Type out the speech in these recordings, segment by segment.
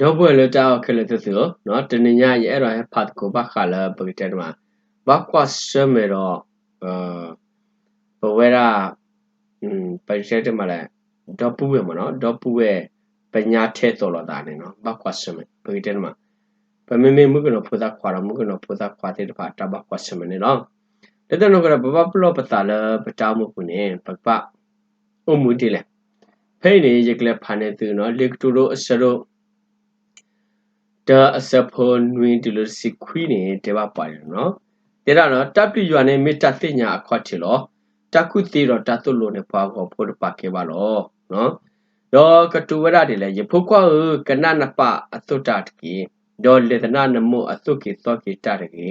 တော့ဘွယ်လတောက်ခလတသနော်တနညာရဲ့အဲ့တော့ဖတ်ကိုဘာခလာပကတဲ့မှာဘာကွာစမေတော့အာဘဝရာอืมပရိချက်တမလဲဒေါ်ပူဝဲမနော်ဒေါ်ပူဝဲပညာထဲတော်လာတာနေနော်ဘာကွာစမေပကတဲ့မှာပမေမေမှုကနော်ဖုသာခွာရမှုကနော်ဖုသာခွာတဲ့တပါတဘာကွာစမေနေနော်တဲ့တဲ့နော်ကဘဘပလောပတာလပတောင်းမှုကုနေပပအမှုတိလေဖိနေရကလဖာနေသူနော်လက်တူရိုအစရို ဒါအစဖိုနွင်ဒီလိုစီခွီနေတေဘာပါရနော်တေရာနော်တပ်ပြရွာနေမေတ္တာသိညာအခွတ်ချီလောတကုတိတော့တတုလို့နေပွားကိုဖို့တပါကေပါလောနော်တော့ကတူဝရတွေလည်းယဖုကွာကနနပအသုတတကေတော့လေတနာနမောအသုကေသောကေတတကေ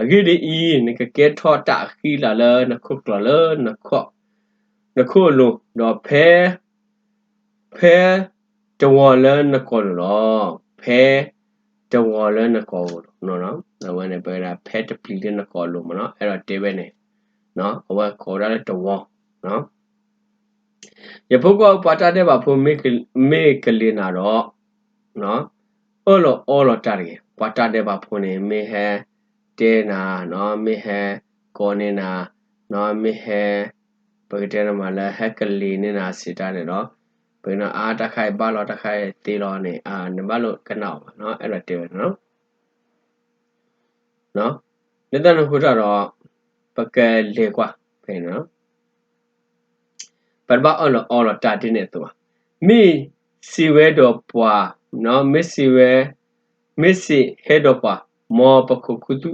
အဂိဒီဤနကကေထောတာခီလာလနခုကလလနခောနခုလုံးတော့ဖဲဖဲတဝလနကောလော ဖဲတဝလနကောနော်နော်နဝနေပဲဖဲတပလီနကောလို့မနော်အဲ့တော့တေးပဲနေနော်အဝခေါ်ရတဲ့တဝနော်ယပုကောပါတာတဲ့ပါဖို့မေမေကလေးနာတော့နော်အော်လောအော်လောတာရီပါတာတဲ့ပါဖို့နေမေဟဲတဲနာနော်မေဟဲကောနေနာနော်မေဟဲပကတဲ့မှာလဲဟက်ကလေးနေနာစီတာနေတော့ ဘယ်နော်အာတခိုင်ပါလောတခိုင်တေးလောနေအာနမလို့ကနောက်ပါနော်အဲ့တော့တေးပဲနော်နော်လက်တနခုတော့ပကလေကွာဖေနော်ပရဘအော်လောအော်လောတာတင်းနေသူမိစီဝဲတော့ပွာနော်မစ်စီဝဲမစ်စီဟဲတော့ပွာမောပခုခုတု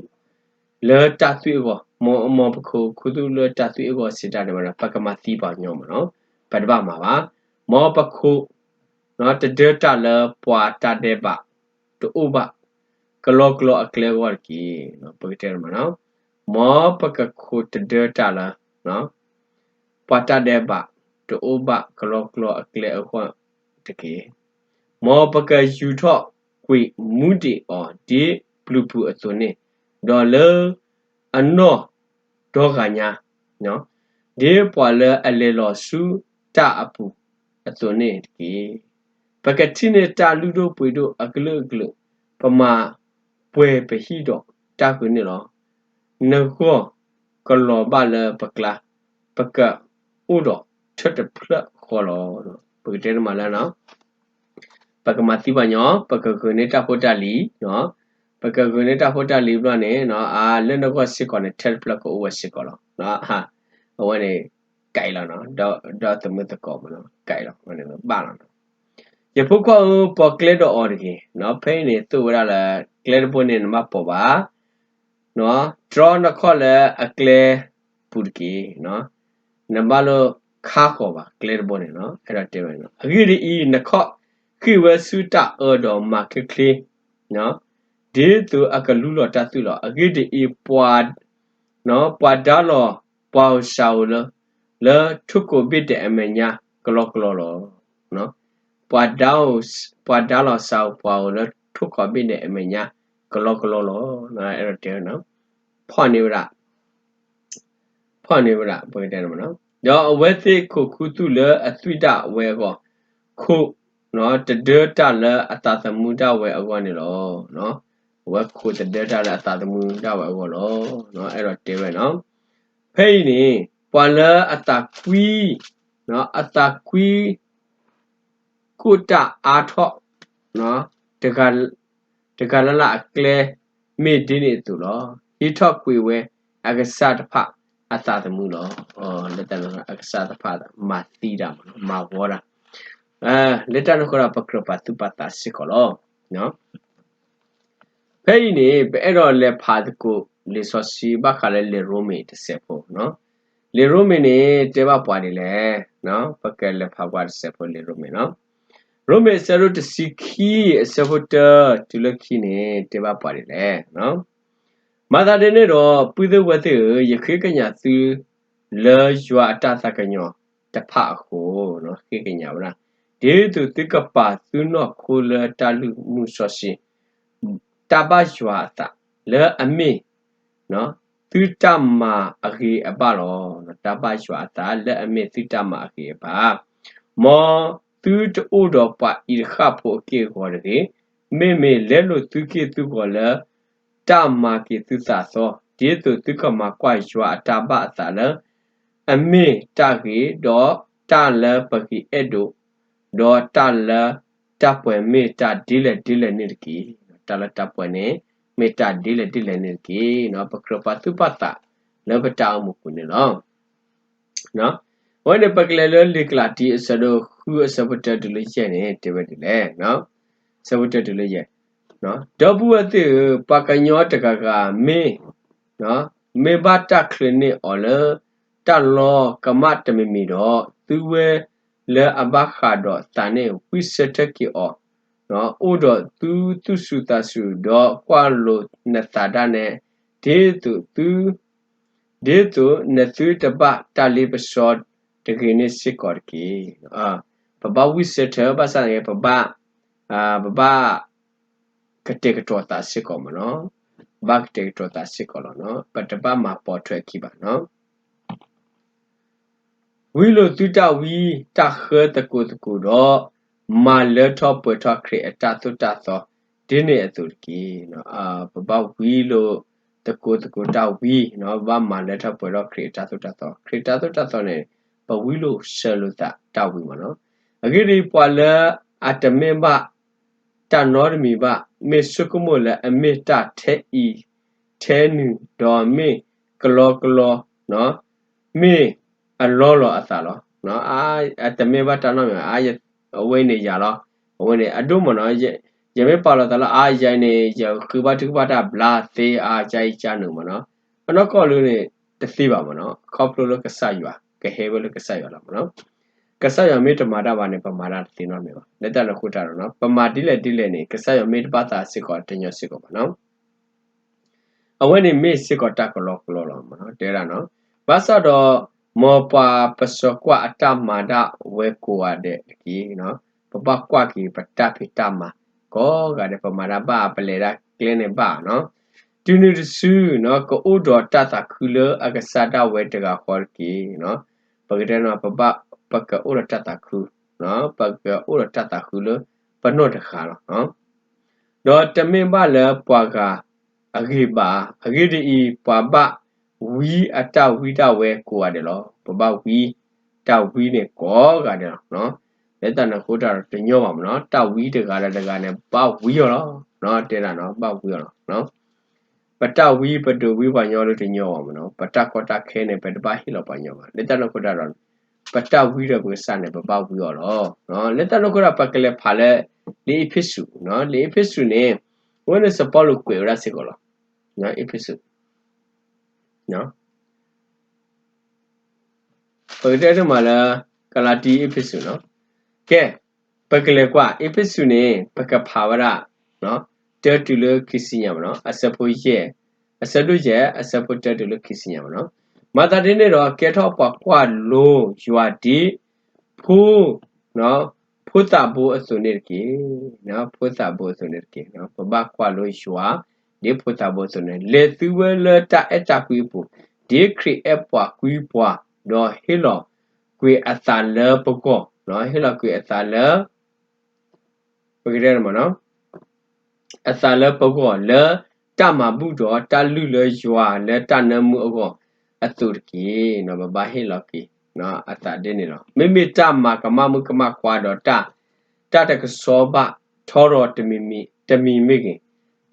လောတာသွေကိုမောမောပခုခုတုလောတာသွေကိုစစ်တာတယ်မလားပကမတိပါညောမနော်ပရဘမှာပါ မောပခုနော်တဒတာလပွာတာတဲ့ပါတူဘကလောကလောအကလေဝါကီနော်ပကတဲ့မနော်မောပကခုတဒတာလာနော်ပတာတဲ့ပါတူဘကလောကလောအကလေအခွန်တကေမောပကယူထော့ကွေမူတီအော်ဒီဘလူပူအစုံနေဒေါ်လာအနောဒေါ်ကညာနော်ဒီပွာလအလေလောစုတာအပူ အစုံနေတကေပကတိနေတာလူတို့ပွေတို့အကလုကလုပမာပွဲပဟိတော့တာကွနေလောနခောကလောဘလပကလာပကဥတော့ထက်တဖလခေါ်လောပကတဲမလာနော်ပကမတိပညောပကကုနေတာဟိုတလီနော်ပကကုနေတာဟိုတလီဘလနဲ့နော်အာလက်နကောစစ်ကောနဲ့ထက်ဖလကိုဝစစ်ကောလောနော်ဟာဟိုကနေ ကြိုက်လာနော်တော့တော့သမတ်ကောမနော်ကြိုက်လာဟိုနေပါလာနော်ယဖုခောပကလက်တော့အော်ဒီနော်ဖိနေသူ့ဝရလာကလက်ပွနေမှာပေါ်ပါနော် draw နခေါ်လဲအကလေပူကီနော်နံပါတ်လို့ခါခေါ်ပါကလေးပေါ်နေနော်အဲ့ဒါတင်မယ်နော်အဂိရီနခေါ်ခိဝဆုတာအော်တော်မာကကလေးနော်ဒီသူအကလူလောတသူလောအဂိဒီပွာနော်ပွာဒါလောပွာရှောလ လဲထုကိုဘစ်တဲ့အမညာကလောကလောလောနော်ပွာဒေါပွာဒါလောဆောက်ပွာလဲထုကိုဘစ်တဲ့အမညာကလောကလောလောနော်အဲ့ဒါတင်နော်ဖွန်နေရဖွန်နေရဘယ်တဲ့မနော်တော့အဝဲသိခုခုတုလအသွိတဝဲကောခုနော်တဒတလအတသမုဒဝဲအကောနေလောနော်ဝဲခုတဒတလအတသမုဒဝဲအကောလောနော်အဲ့တော့တဲပဲနော်ဖိနေ ပွာလအတကွီနော်အတကွီကုတအာထော့နော်တကတကလလအကလေမေဒီနေသူလောဟိထော့ကွေဝဲအကဆတ်ဖအသတမှုလောအော်လက်တနအကဆာတဖာမာတိတာမနော်မာဝောရာအဲလက်တနခရပကရပတုပတာစကောလောနော်ဖဲ့နေအဲ့တော့လေဖာတကိုလေဆောစီဘခါလေလေရိုမီတဆက်ဖို့နော် လေရိုမီနေတေဘပွားနေလေနော်ပကဲလေဖာပွားတဆက်ဖို့လေရိုမီနော်ရိုမီဆရတ်စီခီဆဖို့တတူလခီနေတေဘပွားနေလေနော်မာသာတဲ့နေ့တော့ပုသဝတိရခေကညာသူလေရွာတသကညောတဖခုနော်ခေကညာဗလားဒေတုတိကပါသူနောခိုလတလူမှုဆောရှိတပရွာတာလေအမေနော် သူတမအခေအပလောတပရွာတာလေအမေသူတမအခေပါမောသူတိုးတော့ပါဤခဖို့ကေခေါ်တယ်မေမေလဲလို့သူကေသူခေါ်လဲတမာကေသူစာသောဒီသူသူကမှာကွာရွာတာပအစာလဲအမေတကေတော့တလဲပကီအဲ့တို့တော့တလဲတပ်ပွဲမေတဒီလေဒီလေနေကီတလဲတပ်ပွဲနေ မေတဒီလေဒီလေနေကီနော်ပကရပသူပတာလဲပတောင်းမှုကုနေနော်နော်ဝိုင်းပကလေလလိကလာတီအစတော့ခုအစပတတူလေးချက်နေတပတူလေနော်စပတတူလေးရဲ့နော်ဒဘူအတိပကညောတကကမေနော်မေဘတာခလနိအော်လတလောကမတ်တမီမီတော့သူဝဲလေအဘခါတော့တန်နေဝိစတကီအော် နော်အိုတော့သူသူစုတဆုတော့ကွာလို့နတာဒနဲ့ဒေသူသူဒေသူနသူတပတလီပစောတကင်းနေစစ်ကော်ကီအာပပဝိစတဘာသာငယ်ပပအာပပကတေကတော်တာစစ်ကောမနော်ဘတ်တေကတော်တာစစ်ကောနော်ပတပမှာပေါ်ထွက်ခိပါနော်ဝီလိုတူတာဝီတခတကူတကူတော့ မာလထောပွေထောခရအတတုတသောဒီနေအတူကြီးနော်အာပပဝီလိုတကူတကူတာဝီနော်ဘာမာလထောပွေထောခရအတတုတသောခရတတုတသောနေပဝီလိုဆယ်လိုတာတာဝီမနော်အဂိရိပွာလအတမေဘတနောရမီဘမေဆုကမိုလအမေတထဲဤထဲနူဒေါ်မေကလောကလောနော်မေအလောလောအသာလောနော်အာအတမေဘတနောမြအာယ အဝိနေရလောအဝိနေအတုမနော်ယယမေပါလောတလာအာယိုင်နေယခုဘတုဘတာဘလာသေးအာကြိုက်ကြနုမနော်အနောကောလူနေတသိပါမနော်ခေါပလိုလကဆာယွာကဟေဘလကဆာယွာလာမနော်ကဆာယမေတမာတာဘာနေပမာတာတင်တော့မြေပါလက်တလခုတာတော့နော်ပမာတိလက်တိလက်နေကဆာယမေတပါတာစစ်ကောတင်ညစစ်ကောပါနော်အဝဲနေမေစစ်ကောတကလောကလောလောမနော်တဲရနော်ဘာသာတော့ မောပါပစကွာအတမာဒဝဲကိုရတဲ့ဒီနော်ပပကွာကီပတဖိတမကောကတဲ့ပမာဒပါပလေရာကလင်းနေပါနော်တူနူတဆူနော်ကိုဥတော်တတခုလအကဆာဒဝဲတကခေါ်ကီနော်ပကတဲ့နော်ပပပကဥရတတခုနော်ပကဥရတတခုလပနောတခါလောနော်တော့တမင်ပါလေပွာကအဂိပါအဂိဒီပွာပ ဝီအတဝိတဝဲကိုရတယ်လောပပဝီတဝီနဲ့ကောကတယ်နော်လက်တနခိုးတာတညောပါမနော်တဝီတကားလည်းတကားနဲ့ပဝီရောနော်တဲတာနော်ပဝီရောနော်ပတဝီပတူဝီပါညောလို့တညောပါမနော်ပတကောတခဲနဲ့ပတပါဟီလောပါညောပါလက်တနခိုးတာတော့ပတဝီရကိုစနဲ့ပပဝီရောနော်လက်တနခိုးတာပကလေးဖာလေလေဖိစုနော်လေဖိစုနေဝင်းစပေါ်လို့ကွေရစစ်ကောလောနော်အဖိစု နော်ပကတဲ့မှာလာကလာတီအဖြစ်စုနော်ကဲပကလေကွာအဖြစ်စုနေပကဖာဝရနော်တဲတူလခီစီညမနော်အစဖိုရဲ့အစတို့ရဲ့အစဖိုတဲတူလခီစီညမနော်မတာတင်းနေတော့ကဲထော့ပွားကွာလို့ရွာဒီဖူးနော်ဖုတာဘူအစုနေကေနော်ဖုတာဘူအစုနေကေနော်ပပကွာလို့ရွာဒီဖုတာဘူအ စုနေလေသူဝဲလတာအတာကွေးပူဒီခရီအပွားကွီးပွားတော့ဟေလောကွေအသာလပကောနော်ဟေလောကွေအသာလပကြရမနော်အသာလပကောလတမဘူးတော့တလူလရွာလတနမှုအကောအတုရကီနော်ဘဘဟေလောကီနော်အတာတင်းနေတော့မိမိတမကမမှုကမခွာတော့တတတကစောဘထောတော်တမီမီတမီမိခင်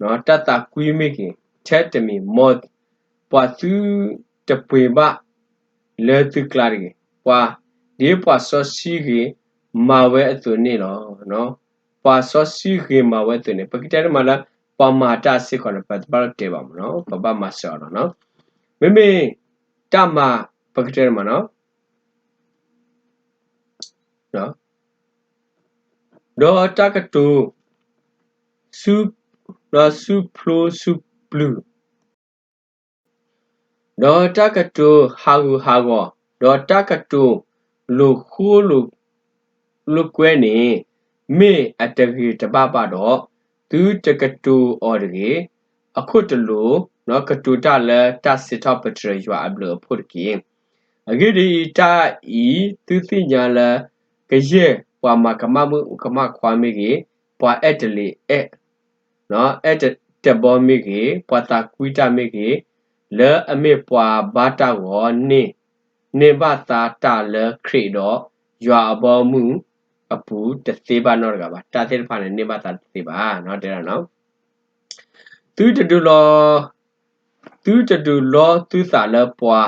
နော်တတကွီးမိခင်ချက်တမီမော့ပွာသူတပွေဘလဲသူကလာရီပွာဒီပွာဆောစီရီမာဝဲအသွနေလောနော်ပွာဆောစီရီမာဝဲသွနေပကိတဲမလာပွာမာတာစစ်ခေါ်ပတ်ပတ်တေပါမနော်ပပမဆောတော့နော်မိမိတမပကိတဲမနော်နော်တော့တကတူစုတော့စုဖလိုစုဘလူးဒေါ်တကတူဟာဂူဟာဂောဒေါ်တကတူလူခိုးလူလူကွဲနေမေအတကြီးတပ ပတော့သူတကတူအော်ဒီအခုတလူနော်ကတူတလည်းတစစ်တော့ပထရရွာအဘလဖို့ကင်းအဂိဒီတာဤသူသိညာလကရဲ့ပွာမကမမှုကမခွာမိကေပွာအဲ့တလီအဲ့ နော်အဲ့တဘောမိကေပွာတာကွီတာမိကေလဲအမေပွာဘာတာဝနေနေဘတာတာလဲခရီတော့ရွာအဘောမှုအပူတသေးပါတော့ကပါတာသေးဖာနေနေဘတာတသေးပါနော်တဲ့နော်သူတတူလောသူတတူလောသူစာလဲပွာ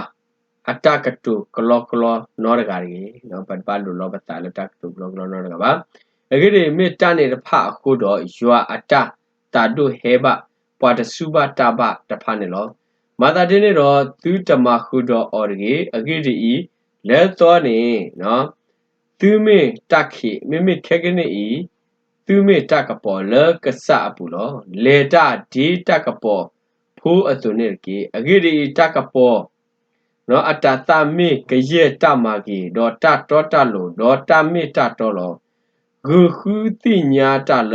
အတကတုကလောကလောနောရဂါရီနော်ပတ်ပါလူလောပတာလတကတုကလောကလောနောရဂါပါအကြိမေတ္တနေတဲ့ဖအခုတော့ယွာအတ တာတုဟေဘပွာတစုဘတာဘတဖနေလောမာတာတင်းနေတော့သူတမခုတော့အော်ရကြီးအကြိဒီလဲတော်နေနော်သူမေတက်ခိမိမိခဲကနေဤသူမေတက်ကပေါ်လကဆအပူလောလေတာဒီတက်ကပေါ်ဖိုးအစုံနေကြီးအကြိဒီတက်ကပေါ်နော်အတတမေကရဲ့တမကြီးဒေါ်တတောတလို့ဒေါ်တမေတတော်လောဂုခုတိညာတလ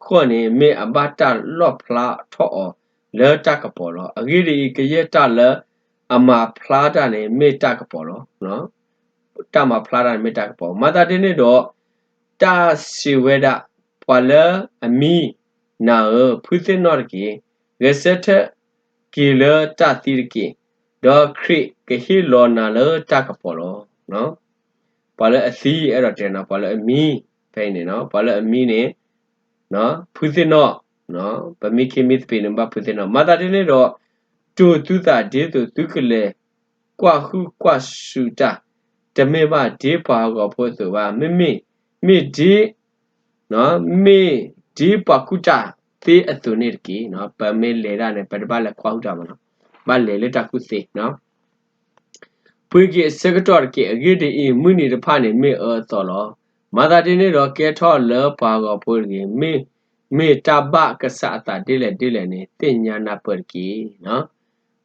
ခေအော်တော့မေတ္တမရှာလောဝဲတိမာရလတခုတဲ့ဘဲပစိခေအော်နေကေရတမရှာလိမနော်ဘတ်ဆာတော့တာနော်ဘတ်ဆာတော့ကရတလအဘတသူခွနေမေအဘတလော့ဖလာထော့အော်လဲတကပေါ်လောအဂိရိကရတလအမဖလာတာနေမေတကပေါ်လောနော်တမဖလာတာမေတကပေါ်မတာတင်းနေတော့တာစီဝေဒပွာလအမီနာဖုစင်နော်ကီရစက်ကီလတာတီကီဒေါခရိကဟီလောနာလတကပေါ်လောနော်ပွာလအစီအဲ့တော့တင်နော်ပွာလအမီဖိနေနော်ပွာလအမီနေ နော်ဖုစင်နော်နော်ဗမိခိမိသပိနဘဖုစင်နော်မတာတင်းနေတော့တူသူတာဒေသူသူကလေကွာခုကွာရှူတာတမေမဒေပါကောဖို့ဆိုပါမိမိမိဒီနော်မိဒီပကုတာသေအတုနေကီနော်ပမေလေရနဲ့ပတပလက်ခွာဟုတ်တာမနော်မလေလေတကုစေနော်ပွေကြီးစကတော်ကေအဂိတေမုနိတဖာနေမေအောတော်လော မာတာတင်းနေတော့ကဲထောလောပါကောဖို့ကြီးမေမေတဘကဆအတာတိလေတိလေနေတင်ညာနာပရကီနော်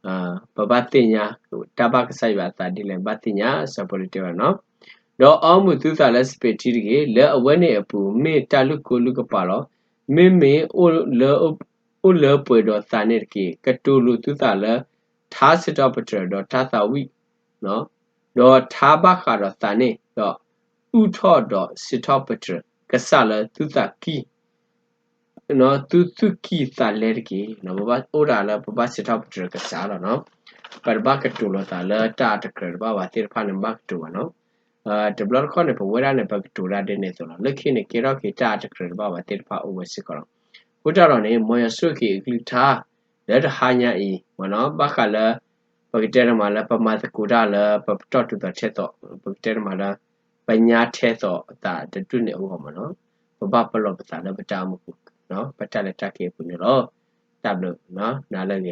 အာပပတင်ညာတဘကဆယတာတိလေဘတင်ညာစပရိတေဝနော်တော့အောမှုသူစာလက်စပေတီကေလဲအဝဲနေအပူမေတလူကိုလူကပါလောမေမေအိုလေအိုလေပွေတော့စာနေကေကတူလူသူစာလဲထားစတော့ပတရတော့ထားသာဝိနော်တော့ထားဘခါတော့စာနေတော့ ဥထော့တော့စစ်ထော့ပတရကဆလဲသူစာကီနော်သူသူကီစာလဲကေနော်ဘာအိုဒါလဲဘာစစ်ထော့ပတရကစားတော့နော်ပရဘကတူလို့တာလဲတာတကရဘာဝတိဖာနဘကတူနော်အာ develop ခေါနေပဝရနေပကတူရာတဲ့နေဆိုတော့လက်ခိနေကေရောကေတာတကရဘာဝတိဖာ over စစ်ကောဟိုကြတော့နေမောရဆုခိဂလိတာလက်တဟာညာဤမနော်ဘခလာပကတဲရမလာပမတ်ကူဒါလာပပတော့တူတဲ့ချက်တော့ပကတဲရမလာ ပညာထဲတော့အတာတတုနေဦးဟောမနော်ပပပလောပတာလည်းပတာမကူနော်ပတလက်တက်ကေပူနေတော့တပ်လို့နော်နားလည်း